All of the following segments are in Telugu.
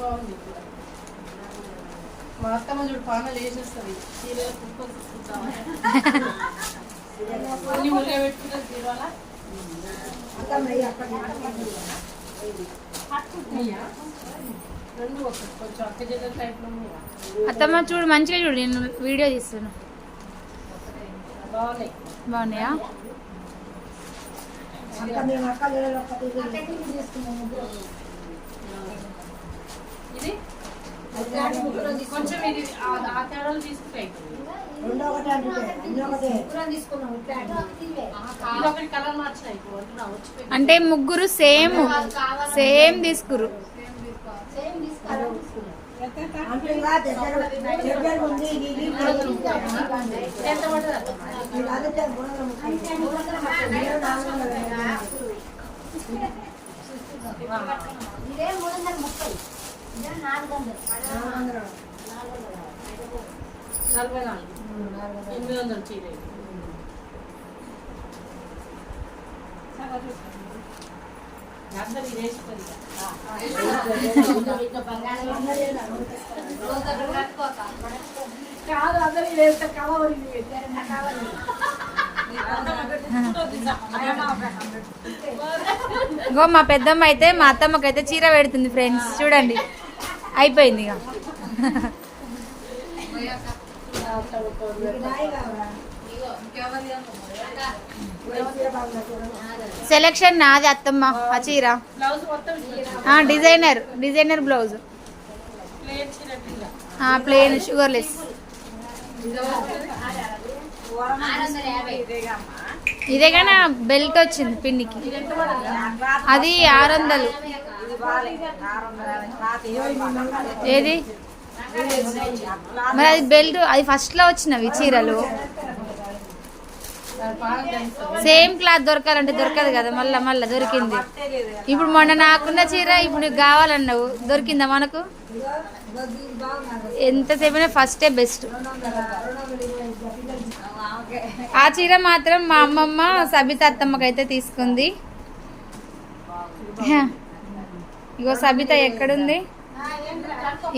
బాగుంది. కూడా. మా అత్తమ్మ చూడు పానాలు వేసేస్తుంది. చీరలు కుక్కలు అన్ని చీరల అక్క అత్తమ్మ మంచిగా చూడు నేను వీడియో తీస్తున్నా. బాగున్నాయి. బాగున్నాయా? ఇది కొంచెం ఇది ఆ- తేడాలు అంటే ముగ్గురు సేమ్ సేమ్ తీసుకురు ఎంత పడుతుంది అత్తమ్మ? ఇదే మూడు వందల ముప్పై ఇదే నాలుగు వందలు నలభై నాలుగు ఎనిమిది వందలు చీర కాదు అందరు వేస్తే కవర్ గో మా పెద్దమ్మ అయితే మా అత్తమ్మకైతే చీర పెడుతుంది ఫ్రెండ్స్ చూడండి. అయిపోయింది ఇక. సెలెక్షన్ నాది అత్తమ్మ ఆ చీర. Designer designer blouse. Plain sugarless ఇదే కానీ బెల్ట్ వచ్చింది పిన్నికి. అది ఆరు వందలు. ఏది? మరి అది బెల్ట్ అది ఫస్ట్లో వచ్చినవి చీరలు? సేమ్ క్లాత్ దొరకాలంటే దొరకదు కదా మళ్ళా మళ్ళా దొరికింది. ఇప్పుడు మొన్న నాకున్న చీర ఇప్పుడు నీకు కావాలన్నావు దొరికిందా మనకు? ఎంతసేపు ఫస్టే బెస్ట్ ఆ చీర మాత్రం మా అమ్మమ్మ సబిత అత్తమ్మకి అయితే తీసుకుంది. ఇగో సబిత ఎక్కడుంది?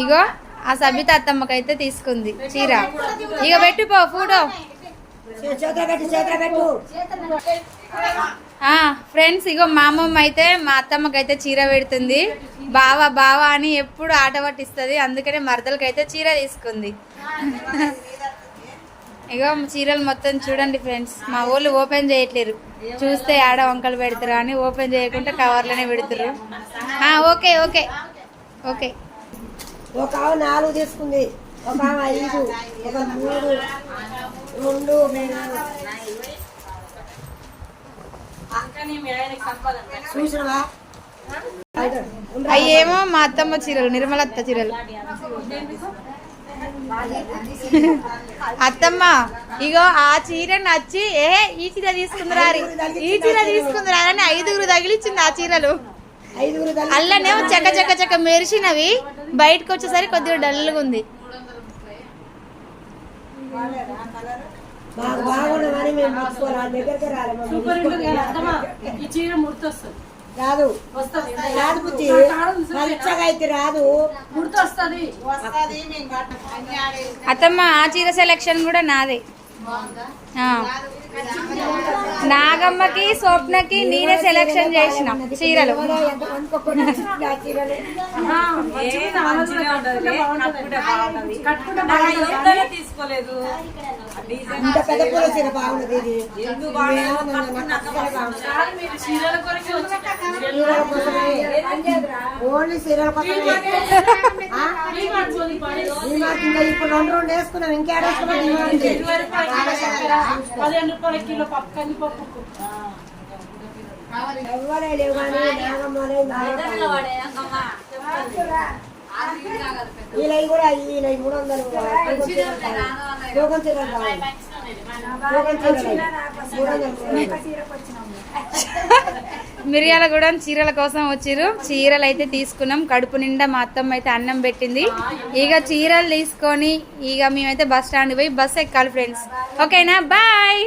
ఇగో ఆ సబిత అత్తమ్మకి అయితే తీసుకుంది చీర. ఇక పెట్టుపో ఫోటో. ఫ్రెండ్స్ ఇగో మా అమ్మమ్మ అయితే మా అత్తమ్మకి అయితే చీర పెడుతుంది. బావా బావా అని ఎప్పుడు ఆట పట్టిస్తుంది. అందుకనే మరదలకైతే చీర తీసుకుంది. ఇగో చీరలు మొత్తం చూడండి ఫ్రెండ్స్. మా ఊళ్ళు ఓపెన్ చేయట్లేరు. చూస్తే ఆడ వంకలు పెడతారు అని ఓపెన్ చేయకుండా కవర్లోనే పెడతారు ఆ, ఓకే ఓకే ఓకే. ఒక ఆమె నాలుగు తీసుకుంది. ఒక ఆమె ఐదు ఒక మూడు రెండు చూసినవా? అయ్యేమో మా అత్తమ్మ చీరలు నిర్మలత్త చీరలు. అత్తమ్మ ఇగో ఆ చీర నచ్చి ఏ ఈ చీర తీసుకుందిరా ఈ చీర తీసుకుందిరా అని ఐదుగురు తగిలిచ్చింది ఆ చీరలు. అల్లనేమో చక్క చక్క చక్క మెరిసినవి బయటకు వచ్చేసరికి కొద్దిగా డల్గా ఉంది. బాగున్నదని మేము దగ్గరికి రాలి మమ్మల్ని సూపర్ ఉంటుంది అత్తమ్మ ఈ చీర ముడత వస్తుంది రాదు. వస్తుంది. రాదు బుద్ధి అయితే రాదు. ముడత వస్తుంది అత్తమ్మ ఆ చీర సెలెక్షన్ కూడా నాదే. నాగమ్మకి స్వప్నకి నేనే సెలెక్షన్ చేసిన చీరలు. ఓన్లీ ఇప్పుడు రెండు రెండు వేసుకున్నాం. ఇంకేడ పదిహేను రూపాయల కిలో పప్పు కందిపప్పు నాగమ్మలే నాగమ్మ. వీళ్ళవి కూడా వీళ్ళవి మూడు మిరియాల కూడా చీరల కోసం వచ్చారు చీరలు అయితే తీసుకున్నాం. కడుపు నిండా మా అత్తమ్మ అయితే అన్నం పెట్టింది. ఇక చీరలు తీసుకొని ఇక మేమైతే బస్ స్టాండ్ పోయి బస్ ఎక్కాలి ఫ్రెండ్స్. ఓకేనా? బాయ్!